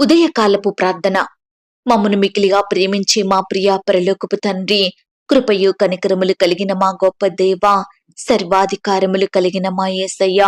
ఉదయకాలపు ప్రార్థన. మమ్మను మికిలిగా ప్రేమించే మా ప్రియా పరలోకపు తండ్రి కృపయు కనికరములు కలిగిన మా గొప్ప దేవ సర్వాధికారములు కలిగిన మా యేసయ్య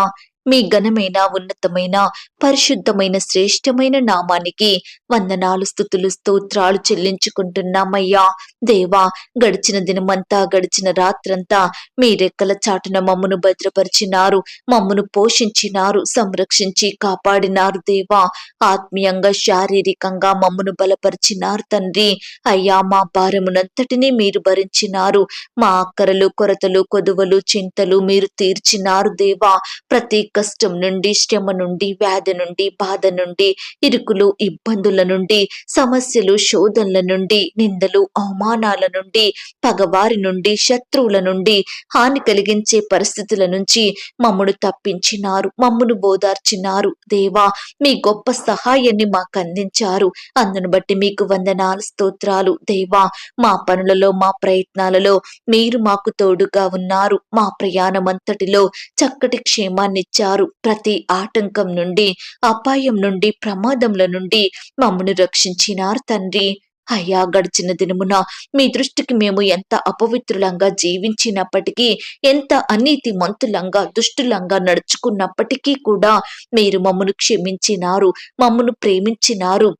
మీ ఘనమైన ఉన్నతమైన పరిశుద్ధమైన శ్రేష్టమైన నామానికి వందనాలు స్థుతులు స్తోత్రాలు చెల్లించుకుంటున్నామయ్యా. దేవా గడిచిన దినమంతా గడిచిన రాత్రంతా మీ రెక్కల చాటున మమ్మను భద్రపరిచినారు మమ్మను పోషించినారు సంరక్షించి కాపాడినారు దేవా. ఆత్మీయంగా శారీరకంగా మమ్మను బలపరిచినారు తండ్రి. అయ్యా మా భారమునంతటినీ మీరు భరించినారు. మా అక్కరలు కొరతలు కొదువలు చింతలు మీరు తీర్చినారు దేవా. ప్రతి కష్టం నుండి శ్రమ నుండి వ్యాధి నుండి బాధ నుండి ఇరుకులు ఇబ్బందుల నుండి సమస్యలు శోధనల నుండి నిందలు అవమానాల నుండి పగవారి నుండి శత్రువుల నుండి హాని కలిగించే పరిస్థితుల నుంచి మమ్మను తప్పించినారు మమ్మను బోదార్చినారు. దేవా మీ గొప్ప సహాయాన్ని మాకు అందించారు. అందును బట్టి మీకు వందనాలు స్తోత్రాలు. దేవా మా పనులలో మా ప్రయత్నాలలో మీరు మాకు తోడుగా ఉన్నారు. మా ప్రయాణం అంతటిలో చక్కటి క్షేమాన్నిచ్చారు. ఇచ్చారు ప్రతి ఆటంకం నుండి అపాయం నుండి ప్రమాదంల నుండి మమ్మను రక్షించినారు తండ్రి. అయ్యా గడిచిన దినమున మీ దృష్టికి మేము ఎంత అపవిత్రులంగా జీవించినప్పటికీ ఎంత అనీతి మంతులంగా దుష్టులంగా నడుచుకున్నప్పటికీ కూడా మీరు మమ్మను క్షమించినారు మమ్మను ప్రేమించినారు.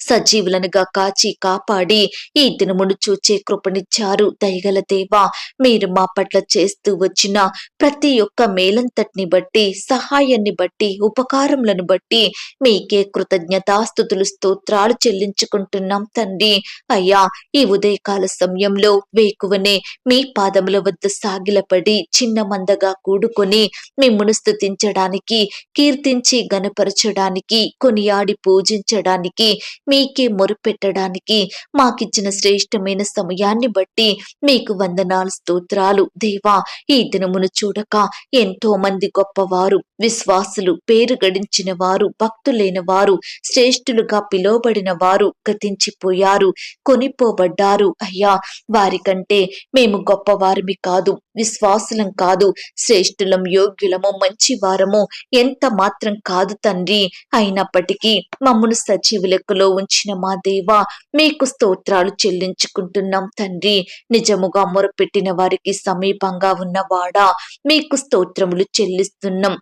సజీవులనుగా కాచి కాపాడి ఈ దినమును చూచే కృపనిచ్చారు దయగల దేవా. మీరు మా పట్ల చేస్తూ వచ్చిన ప్రతి ఒక్క మేలంతటిని బట్టి సహాయాన్ని బట్టి ఉపకారములను బట్టి మీకే కృతజ్ఞతాస్థుతులు స్తోత్రాలు చెల్లించుకుంటున్నాం తండ్రి. అయ్యా ఈ ఉదయకాల సమయంలో వేకువనే మీ పాదముల వద్ద సాగిలపడి చిన్న మందగా కూడుకొని మిమ్మును స్థుతించడానికి కీర్తించి గనపరచడానికి కొనియాడి పూజించడానికి మీకే మొరుపెట్టడానికి మాకిచ్చిన శ్రేష్టమైన సమయాన్ని బట్టి మీకు వందనాలు స్తోత్రాలు. దేవా ఈ దినమును చూడక ఎంతో మంది గొప్పవారు విశ్వాసులు పేరు గడించిన వారు భక్తులైన వారు శ్రేష్ఠులుగా పిలువబడిన వారు గతించిపోయారు కొనిపోబడ్డారు. అయ్యా వారికంటే మేము గొప్పవారిమి కాదు విశ్వాసులం కాదు శ్రేష్ఠులం యోగ్యులము మంచి వారము ఎంత మాత్రం కాదు తండ్రి. అయినప్పటికీ మమ్మను సజీవ లెక్కలో ఉంచిన మా దేవ మీకు స్తోత్రాలు చెల్లించుకుంటున్నాం తండ్రి. నిజముగా మొరపెట్టిన వారికి సమీపంగా ఉన్నవాడా మీకు స్తోత్రములు చెల్లిస్తున్నాం.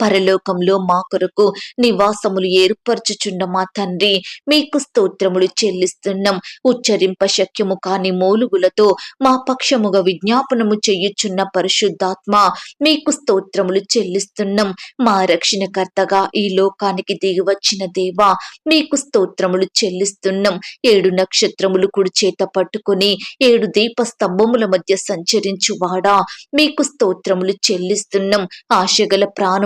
పరలోకంలో మా కొరకు నివాసములు ఏర్పరచుచున్న మా తండ్రి మీకు స్తోత్రములు చెల్లిస్తున్నాం. ఉచ్చరింప శక్యము కాని మూలుగులతో మా పక్షముగా విజ్ఞాపనము చెయ్యుచున్న పరిశుద్ధాత్మ మీకు స్తోత్రములు చెల్లిస్తున్నాం. మా రక్షణకర్తగా ఈ లోకానికి దిగివచ్చిన దేవా మీకు స్తోత్రములు చెల్లిస్తున్నాం. ఏడు నక్షత్రములు కుడి చేత పట్టుకుని ఏడు దీప స్తంభముల మధ్య సంచరించువాడా మీకు స్తోత్రములు చెల్లిస్తున్నాం. ఆశగల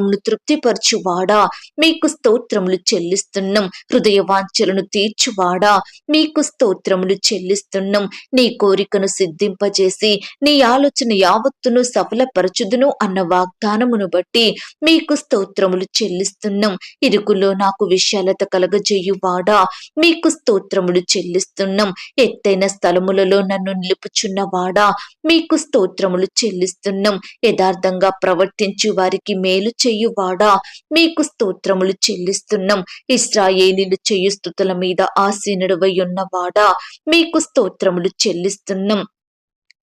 ప్రాణమును తృప్తిపరచువాడా? మీకు స్తోత్రములు చెల్లిస్తున్నాం. హృదయ వాంఛలను తీర్చువాడా? మీకు స్తోత్రములు చెల్లిస్తున్నాం. నీ కోరికను సిద్ధింపజేసి నీ ఆలోచన యావత్తును సఫలపరచుదును అన్న వాగ్దానమును బట్టి మీకు స్తోత్రములు చెల్లిస్తున్నాం. ఇరుకులో నాకు విశాలత కలగజేయువాడా? మీకు స్తోత్రములు చెల్లిస్తున్నాం. ఎత్తైన స్థలములలో నన్ను నిలుపుచున్నవాడా? మీకు స్తోత్రములు చెల్లిస్తున్నాం. యథార్థంగా ప్రవర్తించు వారికి మేలు చేయువాడా? మీకు స్తోత్రములు చెల్లిస్తున్నాం. ఇస్రాయేలీలు చెయ్యు స్థుతుల మీద ఆసీనుడవై ఉన్నవాడా? మీకు స్తోత్రములు చెల్లిస్తున్నాం.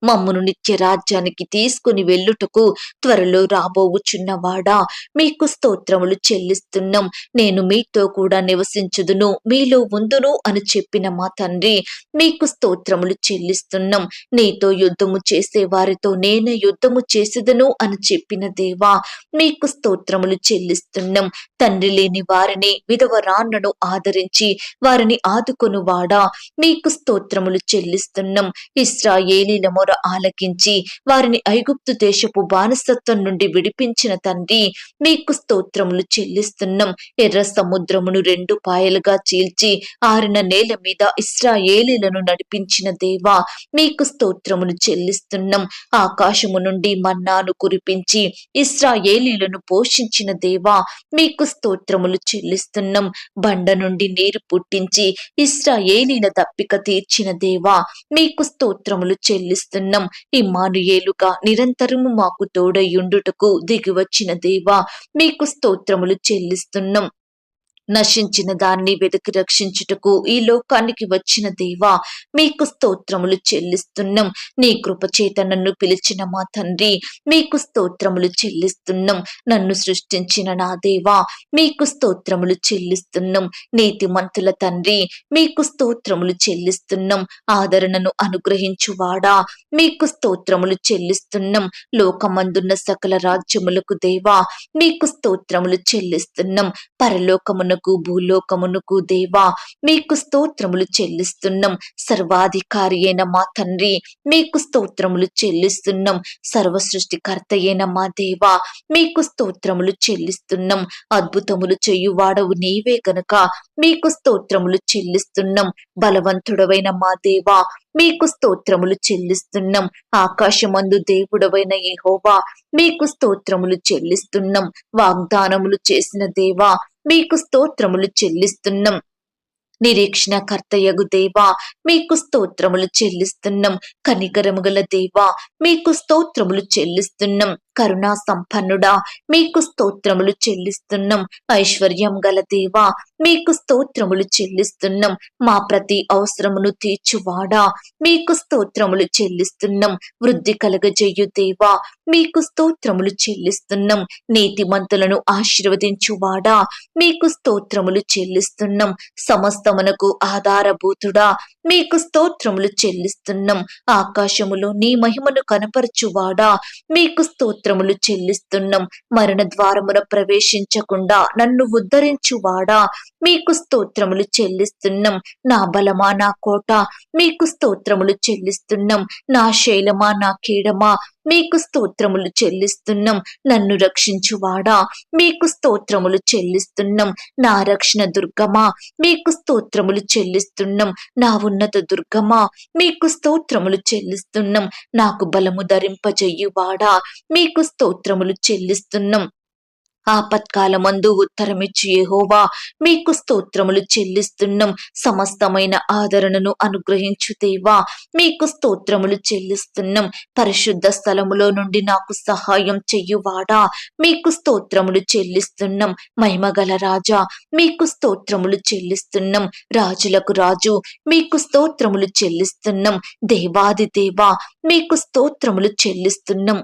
మమ్మును నిత్య రాజ్యానికి తీసుకుని వెళ్ళుటకు త్వరలో రాబోవుచున్నవాడా? మీకు స్తోత్రములు చెల్లిస్తున్నాం. నేను మీతో కూడా నివసించుదును మీలో ఉందును అని చెప్పిన మా తండ్రి మీకు స్తోత్రములు చెల్లిస్తున్నాం. నీతో యుద్ధము చేసే వారితో నేనే యుద్ధము చేసేదను అని చెప్పిన దేవా మీకు స్తోత్రములు చెల్లిస్తున్నాం. తండ్రి లేని వారిని విధవరాన్నను ఆదరించి వారిని ఆదుకొనువాడా? మీకు స్తోత్రములు చెల్లిస్తున్నాం. ఇస్రాయేలీల మొర ఆలకించి వారిని ఐగుప్తు దేశపు బానిసత్వం నుండి విడిపించిన తండ్రి మీకు స్తోత్రములు చెల్లిస్తున్నాం. ఎర్ర సముద్రమును రెండు పాయలుగా చీల్చి ఆరిన నేల మీద ఇస్రాయేలీలను నడిపించిన దేవా మీకు స్తోత్రములు చెల్లిస్తున్నాం. ఆకాశము నుండి మన్నాను కురిపించి ఇస్రాయేలీలను పోషించిన దేవా మీకు స్తోత్రములు చెల్లిస్తున్నాం. బండ నుండి నీరు పుట్టించి ఇస్రాయేలీల దప్పిక తీర్చిన దేవా మీకు స్తోత్రములు చెల్లిస్తున్నాం. ఇమానుయేలుగా నిరంతరము మాకు తోడయుండుటకు దిగివచ్చిన దేవా మీకు స్తోత్రములు చెల్లిస్తున్నాం. నశించిన దాన్ని వెతికి రక్షించుటకు ఈ లోకానికి వచ్చిన దేవా మీకు స్తోత్రములు చెల్లిస్తున్నాం. నీ కృపచేత నన్ను పిలిచిన మా తండ్రి మీకు స్తోత్రములు చెల్లిస్తున్నాం. నన్ను సృష్టించిన నా దేవా మీకు స్తోత్రములు చెల్లిస్తున్నాం. నీతిమంతుల తండ్రి మీకు స్తోత్రములు చెల్లిస్తున్నాం. ఆదరణను అనుగ్రహించువాడా మీకు స్తోత్రములు చెల్లిస్తున్నాం. లోకమందున్న సకల రాజ్యములకు దేవా మీకు స్తోత్రములు చెల్లిస్తున్నాం. పరలోకమును పరలోకమునకు భూలోకమునకు దేవా మీకు స్తోత్రములు చెల్లిస్తున్నాం. సర్వాధికారి అయిన మా తండ్రి మీకు స్తోత్రములు చెల్లిస్తున్నాం. సర్వ సృష్టికర్త అయిన మా దేవా మీకు స్తోత్రములు చెల్లిస్తున్నాం. అద్భుతములు చేయువాడవు నీవే గనుక మీకు స్తోత్రములు చెల్లిస్తున్నాం. బలవంతుడవైన మా దేవా మీకు స్తోత్రములు చెల్లిస్తున్నాం. ఆకాశమందు దేవుడవైన యెహోవా మీకు స్తోత్రములు చెల్లిస్తున్నాం. వాగ్దానములు చేసిన దేవా మీకు స్తోత్రములు చెల్లిస్తున్నాం. నిరీక్షణ కర్తయగు దేవా మీకు స్తోత్రములు చెల్లిస్తున్నాం. కనికరము గల దేవా మీకు స్తోత్రములు చెల్లిస్తున్నాం. కరుణా సంపన్నుడా మీకు స్తోత్రములు చెల్లిస్తున్నాం. ఐశ్వర్యం గల దేవా మీకు స్తోత్రములు చెల్లిస్తున్నాం. మా ప్రతి అవసరమును తీర్చువాడా మీకు స్తోత్రములు చెల్లిస్తున్నాం. వృద్ధి కలగజేయు దేవా మీకు స్తోత్రములు చెల్లిస్తున్నాం. నీతిమంతులను ఆశీర్వదించువాడా మీకు స్తోత్రములు చెల్లిస్తున్నాం. సమస్తమునకు ఆధారభూతుడా మీకు స్తోత్రములు చెల్లిస్తున్నాం. ఆకాశములో నీ మహిమను కనపరచువాడా? మీకు స్తోత్రములు చెల్లిస్తున్నాం. మరణ ద్వారమున ప్రవేశించకుండా నన్ను ఉద్ధరించువాడా? మీకు స్తోత్రములు చెల్లిస్తున్నాం. నా బలమా నా కోట? మీకు స్తోత్రములు చెల్లిస్తున్నాం. నా శైలమా నా కీడమా? మీకు స్తోత్రములు చెల్లిస్తున్నాం. నన్ను రక్షించువాడా? మీకు స్తోత్రములు చెల్లిస్తున్నాం. నా రక్షణ దుర్గమా? మీకు స్తోత్రములు చెల్లిస్తున్నాం. నా ఉన్నత దుర్గమా? మీకు స్తోత్రములు చెల్లిస్తున్నాం. నాకు బలము ధరింపజేయువాడా? మీకు స్తోత్రములు చెల్లిస్తున్నాం. ఆపత్కాలమందు ఉత్తరమిచ్చు ఏహోవా మీకు స్తోత్రములు చెల్లిస్తున్నాం. సమస్తమైన ఆదరణను అనుగ్రహించు దేవా. మీకు స్తోత్రములు చెల్లిస్తున్నాం. పరిశుద్ధ స్థలములో నుండి నాకు సహాయం చెయ్యువాడా మీకు స్తోత్రములు చెల్లిస్తున్నాం. మహిమగల రాజా మీకు స్తోత్రములు చెల్లిస్తున్నాం. రాజులకు రాజు మీకు స్తోత్రములు చెల్లిస్తున్నాం. దేవాది దేవా మీకు స్తోత్రములు చెల్లిస్తున్నాం.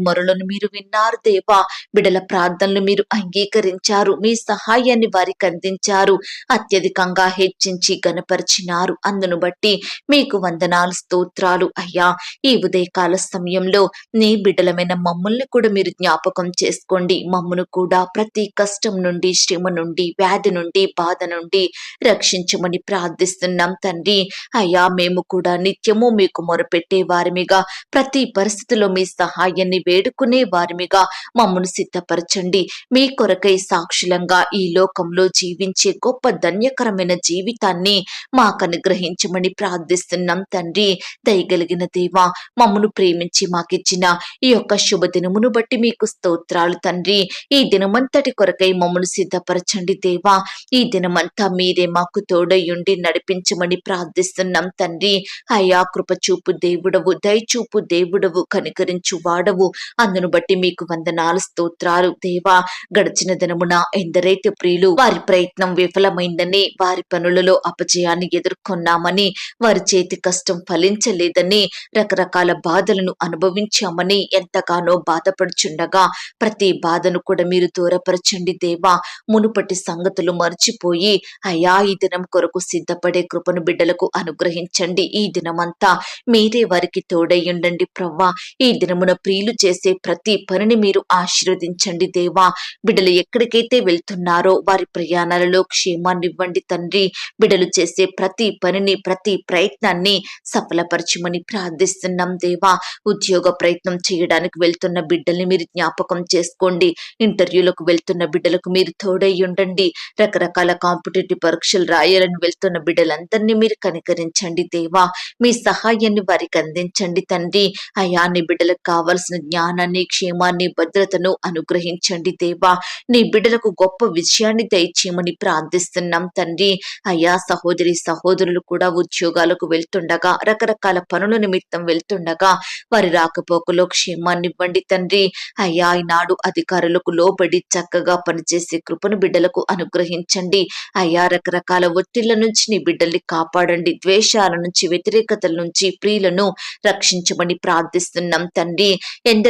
మొరలను మీరు విన్నారు దేవా. బిడల ప్రార్థనలు మీరు అంగీకరించారు. మీ సహాయాన్ని వారికి అందించారు. అత్యధికంగా హెచ్చించి గనపరిచినారు అందును బట్టి మీకు వందనాలు స్తోత్రాలు అయ్యా. ఈ ఉదయకాల సమయంలో నీ బిడ్డలమైన మమ్మల్ని కూడా మీరు జ్ఞాపకం చేసుకోండి. మమ్మను కూడా ప్రతి కష్టం నుండి శ్రమ నుండి వ్యాధి నుండి బాధ నుండి రక్షించమని ప్రార్థిస్తున్నాం తండ్రి. అయ్యా మేము కూడా నిత్యము మీకు మొరపెట్టే వారిమిగా ప్రతి పరిస్థితిలో మీ సహాయాన్ని వేడుకునే వారిమిగా మమ్మను సిద్ధపరచండి. మీ కొరకై సాక్షులంగా ఈ లోకంలో జీవించే గొప్ప ధన్యకరమైన జీవితాన్ని మాకనుగ్రహించమని ప్రార్థిస్తున్నాం తండ్రి. దయగలిగిన దేవా మమ్మను ప్రేమించి మాకిచ్చిన ఈ యొక్క శుభదినమును బట్టి మీకు స్తోత్రాలు తండ్రి. ఈ దినమంతటి కొరకై మమ్మను సిద్ధపరచండి దేవా. ఈ దినమంతా మీరే మాకు తోడయుండి నడిపించమని ప్రార్థిస్తున్నాం తండ్రి. అయా కృపచూపు దేవుడవు దయచూపు దేవుడవు కనికరించు వాడవు. అందును బట్టి మీకు వందనాలు స్తోత్రాలు. దేవా గడిచిన దినమున ఎందరైతే ప్రియులు వారి ప్రయత్నం విఫలమైందని వారి పనులలో అపజయాన్ని ఎదుర్కొన్నామని వారి చేతి కష్టం ఫలించలేదని రకరకాల బాధలను అనుభవించామని ఎంతగానో బాధపడుచుండగా ప్రతి బాధను కూడా మీరు దూరపరచండి దేవా. మునుపటి సంగతులు మర్చిపోయి అయా ఈ దినం కొరకు సిద్ధపడే కృపను బిడ్డలకు అనుగ్రహించండి. ఈ దినమంతా మీరే వారికి తోడయ్యుండండి ప్రవ్వా. ఈ దినమున ప్రియులు చే చేసే ప్రతి పనిని మీరు ఆశీర్వదించండి దేవా. బిడ్డలు ఎక్కడికైతే వెళ్తున్నారో వారి ప్రయాణాలలో క్షేమాన్నివ్వండి తండ్రి. బిడ్డలు చేసే ప్రతి పనిని ప్రతి ప్రయత్నాన్ని సఫలపరచమని ప్రార్థిస్తున్నాం దేవా. ఉద్యోగ ప్రయత్నం చేయడానికి వెళ్తున్న బిడ్డల్ని మీరు జ్ఞాపకం చేసుకోండి. ఇంటర్వ్యూలకు వెళ్తున్న బిడ్డలకు మీరు తోడై ఉండండి. రకరకాల కాంపిటేటివ్ పరీక్షలు రాయాలని వెళ్తున్న బిడ్డలందరినీ మీరు కనికరించండి దేవా. మీ సహాయాన్ని వారికి అందించండి తండ్రి. అయాన్ని బిడ్డలకు కావలసిన జ్ఞానాన్ని క్షేమాన్ని భద్రతను అనుగ్రహించండి దేవా. నీ బిడ్డలకు గొప్ప విజయాన్ని దయచేయమని ప్రార్థిస్తున్నాం తండ్రి. అయ్యా సహోదరి సహోదరులు కూడా ఉద్యోగాలకు వెళ్తుండగా రకరకాల పనుల నిమిత్తం వెళ్తుండగా వారి రాకపోకలో క్షేమాన్ని ఇవ్వండి తండ్రి. అయ్యా ఈనాడు అధికారులకు లోబడి చక్కగా పనిచేసే కృపను బిడ్డలకు అనుగ్రహించండి. అయ్యా రకరకాల ఒత్తిళ్ళ నుంచి నీ బిడ్డల్ని కాపాడండి. ద్వేషాల నుంచి వ్యతిరేకతల నుంచి ప్రియులను రక్షించమని ప్రార్థిస్తున్నాం తండ్రి.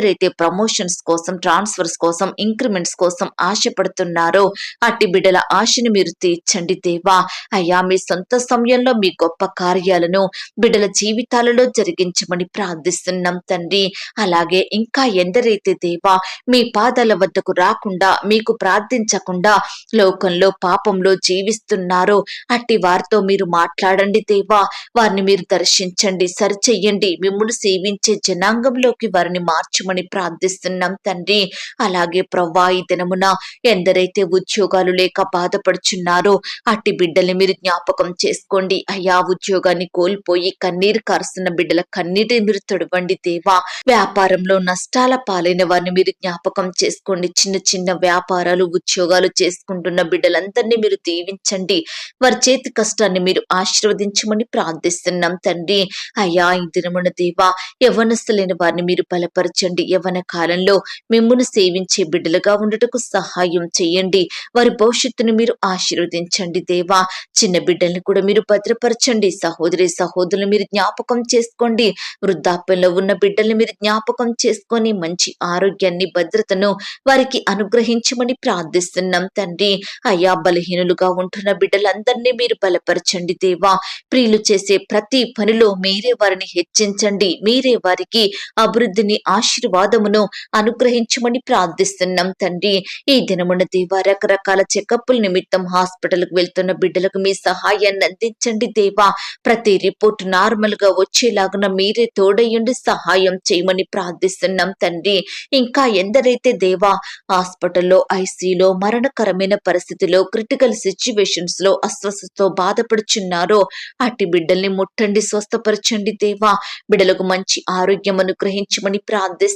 ఎందరైతే ప్రమోషన్స్ కోసం ట్రాన్స్ఫర్స్ కోసం ఇంక్రిమెంట్స్ కోసం ఆశపడుతున్నారో అట్టి బిడ్డల ఆశని మీరు తీర్చండి దేవా. అయ్యా మీ సొంత సమయంలో మీ గొప్ప కార్యాలను బిడ్డల జీవితాలలో జరిగించమని ప్రార్థిస్తున్నాం తండ్రి. అలాగే ఇంకా ఎందరైతే దేవా మీ పాదాల వద్దకు రాకుండా మీకు ప్రార్థించకుండా లోకంలో పాపంలో జీవిస్తున్నారో అట్టి వారితో మీరు మాట్లాడండి దేవా. వారిని మీరు దర్శించండి సరిచెయ్యండి. మిమ్మల్ని సేవించే జనాంగంలోకి వారిని మార్చు మార్చమని ప్రార్థిస్తున్నాం తండ్రి. అలాగే ప్రవ్వా ఈ దినమున ఎందరైతే ఉద్యోగాలు లేక బాధపడుచున్నారో అట్టి బిడ్డల్ని మీరు జ్ఞాపకం చేసుకోండి. అయ్యా ఉద్యోగాన్ని కోల్పోయి కన్నీరు కారుస్తున్న బిడ్డల కన్నీటిని మీరు తొడవండి దేవా. వ్యాపారంలో నష్టాల పాలైన వారిని మీరు జ్ఞాపకం చేసుకోండి. చిన్న చిన్న వ్యాపారాలు ఉద్యోగాలు చేసుకుంటున్న బిడ్డలందరినీ మీరు దీవించండి. వారి చేతి కష్టాన్ని మీరు ఆశీర్వదించమని ప్రార్థిస్తున్నాం తండ్రి. అయ్యా ఈ దినమున దేవా యవనస్తులైన వారిని మీరు బలపరచండి. యవన కాలంలో మిమ్మును సేవించే బిడ్డలుగా ఉండటకు సహాయం చేయండి. వారి భవిష్యత్తును మీరు ఆశీర్వదించండి దేవా. చిన్న బిడ్డల్ని కూడా మీరు భద్రపరచండి. సహోదరి సహోదరులు మీరు జ్ఞాపకం చేసుకోండి. వృద్ధాప్యంలో ఉన్న బిడ్డల్ని మీరు జ్ఞాపకం చేసుకొని మంచి ఆరోగ్యాన్ని భద్రతను వారికి అనుగ్రహించమని ప్రార్థిస్తున్నాం తండ్రి. అయ్యా బలహీనులుగా ఉంటున్న బిడ్డలందరినీ మీరు బలపరచండి దేవా. ప్రియులు చేసే ప్రతి పనిలో మీరే వారిని హెచ్చించండి. మీరే వారికి అభివృద్ధిని ఆశీర్వాదమును అనుగ్రహించమని ప్రార్థిస్తున్నాం తండ్రి. ఈ దినమున దేవా రకరకాల చెకప్పుల నిమిత్తం హాస్పిటల్కి వెళ్తున్న బిడ్డలకు మీ సహాయాన్ని అందించండి దేవా. ప్రతి రిపోర్ట్ నార్మల్గా వచ్చేలాగున మీరే తోడయ్యండి సహాయం చేయమని ప్రార్థిస్తున్నాం తండ్రి. ఇంకా ఎందరైతే దేవా హాస్పిటల్లో ఐసీలో మరణకరమైన పరిస్థితిలో క్రిటికల్ సిచ్యువేషన్స్లో అస్వస్థతో బాధపడుచున్నారో అట్టి బిడ్డల్ని ముట్టండి స్వస్థపరచండి దేవా. బిడ్డలకు మంచి ఆరోగ్యం అనుగ్రహించమని ప్రార్థిస్తున్నాం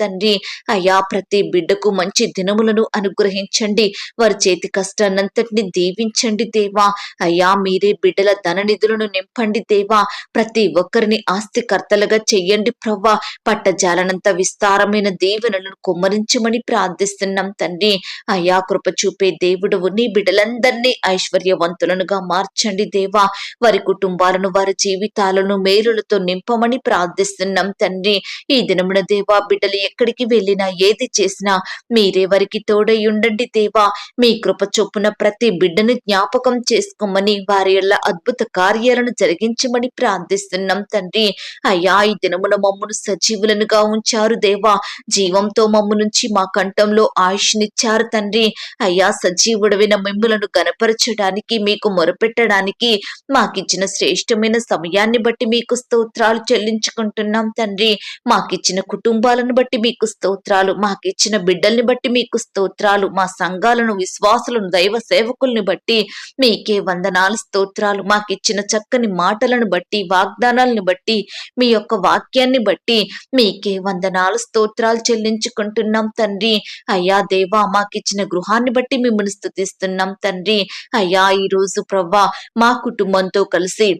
తండ్రి. అయ్యా ప్రతి బిడ్డకు మంచి దినములను అనుగ్రహించండి. వారి చేతి కష్టాన్నంతటిని దీవించండి దేవా. అయ్యా మీరే బిడ్డల ధన నిధులను నింపండి దేవా. ప్రతి ఒక్కరిని ఆస్తికర్తలుగా చెయ్యండి ప్రవ్వా. పట్టజాలనంత విస్తారమైన దీవెనలను కుమ్మరించమని ప్రార్థిస్తున్నాం తండ్రి. అయ్యా కృప చూపే దేవుడు నీ బిడ్డలందరినీ ఐశ్వర్యవంతులనుగా మార్చండి దేవా. వారి కుటుంబాలను వారి జీవితాలను మేలులతో నింపమని ప్రార్థిస్తున్నాం తండ్రి. ఈ దినమున దేవా బిడ్డలు ఎక్కడికి వెళ్ళినా ఏది చేసినా మీరే వారికి తోడై ఉండండి దేవా. మీ కృప చొప్పున ప్రతి బిడ్డను జ్ఞాపకం చేసుకోమని వారి యొక్క అద్భుత కార్యాలను జరిగించమని ప్రార్థిస్తున్నాం తండ్రి. అయ్యా ఈ దినమున మమ్మను సజీవులనుగా ఉంచారు దేవా. జీవంతో మమ్ము నుంచి మా కంఠంలో ఆయుష్నిచ్చారు తండ్రి. అయ్యా సజీవుడవైన మిమ్ములను గనపరచడానికి మీకు మొరపెట్టడానికి మాకిచ్చిన శ్రేష్టమైన సమయాన్ని బట్టి మీకు స్తోత్రాలు చెల్లించుకుంటున్నాం తండ్రి. మాకిచ్చిన కుటుంబాలను బట్టి మీకు స్తోత్రాలు మాకిచ్చిన బిడ్డల్ని బట్టి మీకు స్తోత్రాలు మా సంఘాలను విశ్వాసులను దైవ సేవకుల్ని బట్టి మీకే వందనాలు స్తోత్రాలు. మాకిచ్చిన చక్కని మాటలను బట్టి వాగ్దానాలను బట్టి మీ యొక్క వాక్యాన్ని బట్టి మీకే వందనాలు స్తోత్రాలు చెల్లించుకుంటున్నాం తండ్రి. అయ్యా దేవా మాకిచ్చిన గృహాన్ని బట్టి మిమ్మల్ని స్థుతిస్తున్నాం తండ్రి. అయ్యా ఈ రోజు ప్రవ్వా మా కుటుంబంతో కలిసి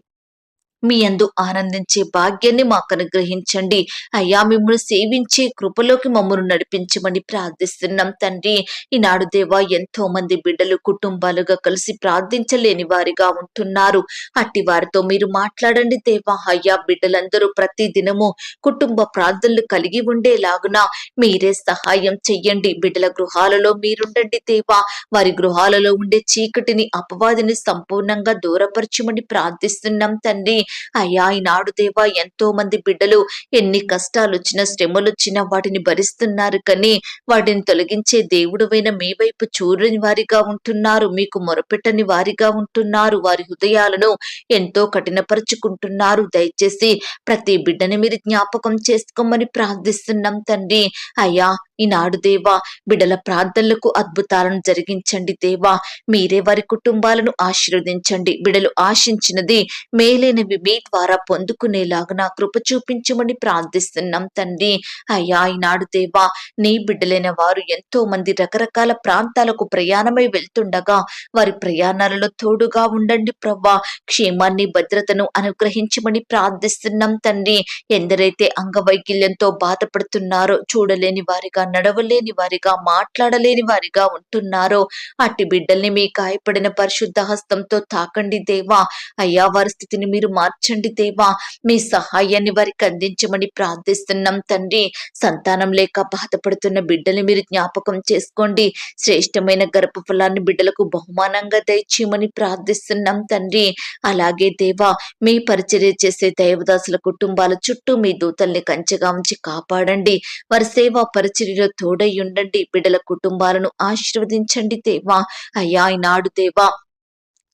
మీ అందు ఆనందించే భాగ్యాన్ని మాకు అనుగ్రహించండి అయ్యా మిమ్మల్ని సేవించే కృపలోకి మమ్మల్ని నడిపించమని ప్రార్థిస్తున్నాం తండ్రి. ఈనాడు దేవా ఎంతో మంది బిడ్డలు కుటుంబాలుగా కలిసి ప్రార్థించలేని వారిగా ఉంటున్నారు. అట్టి వారితో మీరు మాట్లాడండి దేవా. అయ్యా బిడ్డలందరూ ప్రతి దినము కుటుంబ ప్రార్థనలు కలిగి ఉండేలాగున మీరే సహాయం చెయ్యండి. బిడ్డల గృహాలలో మీరుండండి దేవా. వారి గృహాలలో ఉండే చీకటిని అపవాదిని సంపూర్ణంగా దూరపరచమని ప్రార్థిస్తున్నాం తండ్రి. అయ్యా ఈనాడు దేవా ఎంతో మంది బిడ్డలు ఎన్ని కష్టాలు వచ్చినా శ్రమలు వచ్చినా వాటిని భరిస్తున్నారు కానీ వాటిని తొలగించే దేవుడువైన మీ వైపు చూడని వారిగా ఉంటున్నారు మీకు మొరపెట్టని వారిగా ఉంటున్నారు వారి హృదయాలను ఎంతో కఠినపరుచుకుంటున్నారు. దయచేసి ప్రతి బిడ్డని మీరు జ్ఞాపకం చేసుకోమని ప్రార్థిస్తున్నాం తండ్రి. అయ్యా ఈనాడు దేవా బిడ్డల ప్రార్థనలకు అద్భుతాలను జరిగించండి దేవా. మీరే వారి కుటుంబాలను ఆశీర్వదించండి. బిడలు ఆశించినది మేలైనవి మీ ద్వారా పొందుకునేలాగా నా కృప చూపించమని ప్రార్థిస్తున్నాం తండ్రి. అయ్యా ఈనాడు దేవా నీ బిడ్డలైన వారు ఎంతో మంది రకరకాల ప్రాంతాలకు ప్రయాణమై వెళ్తుండగా వారి ప్రయాణాలలో తోడుగా ఉండండి ప్రవ్వా. క్షేమాన్ని భద్రతను అనుగ్రహించమని ప్రార్థిస్తున్నాం తండ్రి. ఎందరైతే అంగవైకల్యంతో బాధపడుతున్నారో చూడలేని వారిగా నడవలేని వారిగా మాట్లాడలేని వారిగా ఉంటున్నారో? అట్టి బిడ్డల్ని మీ గాయపడిన పరిశుద్ధ హస్తంతో తాకండి దేవా. అయ్యా వారి స్థితిని మీరు మార్చండి దేవా. మీ సహాయాన్ని వారికి అందించమని ప్రార్థిస్తున్నాం తండ్రి. సంతానం లేక బాధపడుతున్న బిడ్డల్ని మీరు జ్ఞాపకం చేసుకోండి. శ్రేష్టమైన గర్భఫలాన్ని బిడ్డలకు బహుమానంగా దయచేయమని ప్రార్థిస్తున్నాం తండ్రి. అలాగే దేవా మీ పరిచర్య చేసే దైవదాసుల కుటుంబాల చుట్టూ మీ దూతల్ని కంచెగా ఉంచి కాపాడండి. వారి సేవా పరిచర్యలో తోడై ఉండండి. బిడ్డల కుటుంబాలను ఆశీర్వదించండి దేవా. అయ్యా ఈనాడు దేవా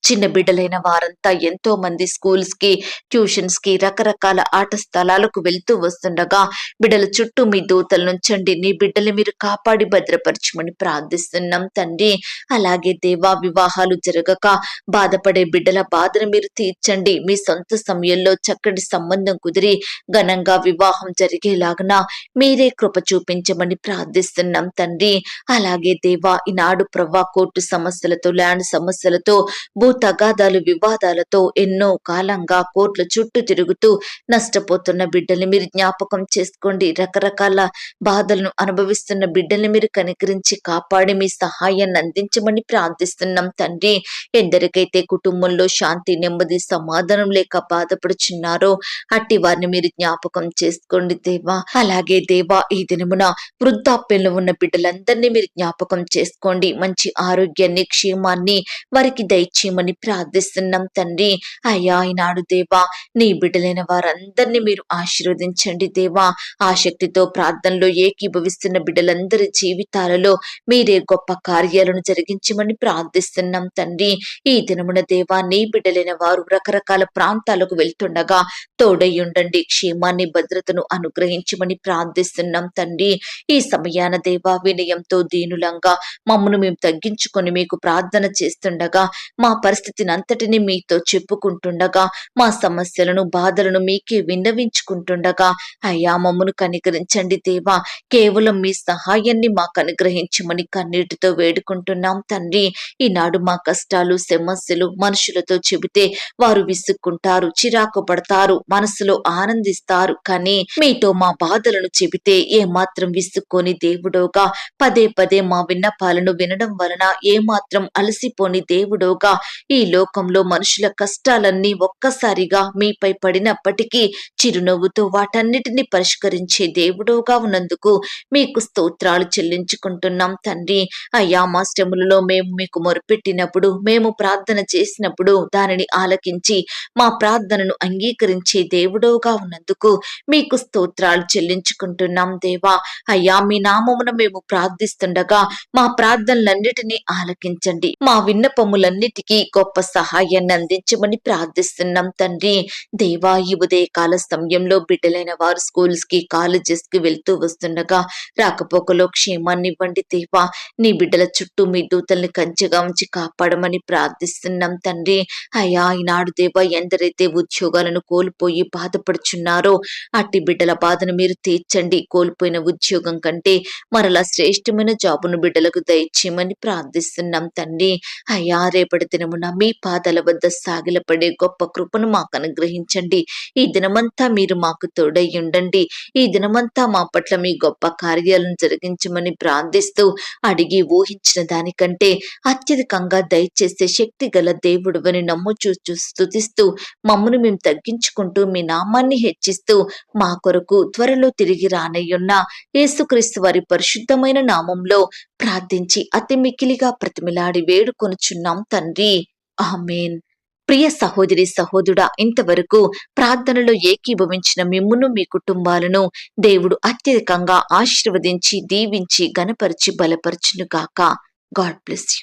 చిన్న బిడ్డలైన వారంతా ఎంతో మంది స్కూల్స్కి ట్యూషన్స్కి రకరకాల ఆట స్థలాలకు వెళ్తూ వస్తుండగా బిడ్డల చుట్టూ మీ దూతలు నుంచండి నీ బిడ్డలు మీరు కాపాడి భద్రపరచమని ప్రార్థిస్తున్నాం తండ్రి. అలాగే దేవా వివాహాలు జరగక బాధపడే బిడ్డల బాధను మీరు తీర్చండి. మీ సొంత సమయంలో చక్కటి సంబంధం కుదిరి ఘనంగా వివాహం జరిగేలాగన మీరే కృప చూపించమని ప్రార్థిస్తున్నాం తండ్రి. అలాగే దేవా ఈనాడు ప్రవ్వా కోర్టు సమస్యలతో ల్యాండ్ సమస్యలతో భూ తగాదాలు వివాదాలతో ఎన్నో కాలంగా కోర్టుల చుట్టూ తిరుగుతూ నష్టపోతున్న బిడ్డల్ని మీరు జ్ఞాపకం చేసుకోండి. రకరకాల బాధలను అనుభవిస్తున్న బిడ్డల్ని మీరు కనికరించి కాపాడి మీ సహాయాన్ని అందించమని ప్రార్థిస్తున్నాం తండ్రి. ఎందరికైతే కుటుంబంలో శాంతి నెమ్మది సమాధానం లేక బాధపడుచున్నారో అట్టి వారిని మీరు జ్ఞాపకం చేసుకోండి దేవా. అలాగే దేవా ఈ దినమున వృద్ధాప్యంలో ఉన్న బిడ్డలందరినీ మీరు జ్ఞాపకం చేసుకోండి. మంచి ఆరోగ్యాన్ని క్షేమాన్ని వారికి దయచేయమని ప్రార్థిస్తున్నాం తండ్రి. అయ్యా ఈనాడు దేవా నీ బిడ్డలైన వారందరినీ మీరు ఆశీర్వదించండి దేవా. ఆ శక్తితో ప్రార్థనలో ఏకీభవిస్తున్న బిడ్డలందరి జీవితాలలో మీరే గొప్ప కార్యాలను జరిగించమని ప్రార్థిస్తున్నాం తండ్రి. ఈ దినమున దేవా నీ బిడ్డలైన వారు రకరకాల ప్రాంతాలకు వెళ్తుండగా తోడై ఉండండి క్షేమాన్ని భద్రతను అనుగ్రహించమని ప్రార్థిస్తున్నాం తండ్రి. ఈ సమయాన దేవా వినయంతో దీనులంగా మమ్మను మేము తగ్గించుకొని మీకు ప్రార్థన చేస్తుండగా మా పరిస్థితిని అంతటిని మీతో చెప్పుకుంటుండగా మా సమస్యలను బాధలను మీకే విన్నవించుకుంటుండగా అయ్యా మమ్మను కనికరించండి దేవా. కేవలం మీ సహాయాన్ని మాకు అనుగ్రహించమని కన్నీటితో వేడుకుంటున్నాం తండ్రి. ఈనాడు మా కష్టాలు సమస్యలు మనుషులతో చెబితే వారు విసుక్కుంటారు చిరాకు పడతారు మనసులో ఆనందిస్తారు. కానీ మీతో మా బాధలను చెబితే ఏమాత్రం విసుక్కొని దేవుడోగా. పదే పదే మా విన్నపాలను వినడం వలన ఏమాత్రం అలసిపోని దేవుడోగా. ఈ లోకంలో మనుషుల కష్టాలన్నీ ఒక్కసారిగా మీపై పడినప్పటికీ చిరునవ్వుతో వాటన్నిటిని పరిష్కరించే దేవుడుగా ఉన్నందుకు మీకు స్తోత్రాలు చెల్లించుకుంటున్నాం తండ్రి. అయ్యా మా శ్రమలలో మేము మీకు మొరుపెట్టినప్పుడు మేము ప్రార్థన చేసినప్పుడు దానిని ఆలకించి మా ప్రార్థనను అంగీకరించే దేవుడోగా ఉన్నందుకు మీకు స్తోత్రాలు చెల్లించుకుంటున్నాం దేవా. అయ్యా మీ నామమున మేము ప్రార్థిస్తుండగా మా ప్రార్థనలన్నిటినీ ఆలకించండి. మా విన్నపములన్నిటికీ గొప్ప సహాయాన్ని అందించమని ప్రార్థిస్తున్నాం తండ్రి. దేవా ఈ ఉదయకాల సమయంలో బిడ్డలైన వారు స్కూల్స్కి కాలేజెస్కి వెళ్తూ వస్తుండగా రాకపోకలో క్షేమాన్ని ఇవ్వండి దేవా. నీ బిడ్డల చుట్టూ మీ దూతల్ని కంచెగా ఉంచి కాపాడమని ప్రార్థిస్తున్నాం తండ్రి. అయ్యా ఈనాడు దేవా ఎందరైతే ఉద్యోగాలను కోల్పోయి బాధపడుచున్నారో అట్టి బిడ్డల బాధను మీరు తీర్చండి. కోల్పోయిన ఉద్యోగం కంటే మరలా శ్రేష్టమైన జాబును బిడ్డలకు దయచేయమని ప్రార్థిస్తున్నాం తండ్రి. అయ్యా రేపటి దినమున మీ పాదాల వద్ద సాగిలపడే గొప్ప కృపను మాకు అనుగ్రహించండి. ఈ దినమంతా మీరు మాకు తోడై ఉండండి. ఈ దినమంతా మా పట్ల మీ గొప్ప కార్యాలను జరిగించమని ప్రార్థిస్తూ అడిగి ఊహించిన దానికంటే అత్యధికంగా దయచేసే శక్తి గల దేవుడువని నమ్ముచూ స్థుతిస్తూ మమ్మను మేము తగ్గించుకుంటూ మీ నామాన్ని హెచ్చిస్తూ మా కొరకు త్వరలో తిరిగి రానయ్యున్న యేసుక్రీస్తు వారి పరిశుద్ధమైన నామంలో ప్రార్థించి అతి మికిలిగా ప్రతిమిలాడి వేడుకొనుచున్నాం తండ్రి. ఆమెన్. ప్రియ సహోదరి సహోదరుడా ఇంతవరకు ప్రార్థనలో ఏకీభవించిన మిమ్మును మీ కుటుంబాలను దేవుడు అత్యధికంగా ఆశీర్వదించి దీవించి గనపరిచి బలపరచును గాక. God bless you.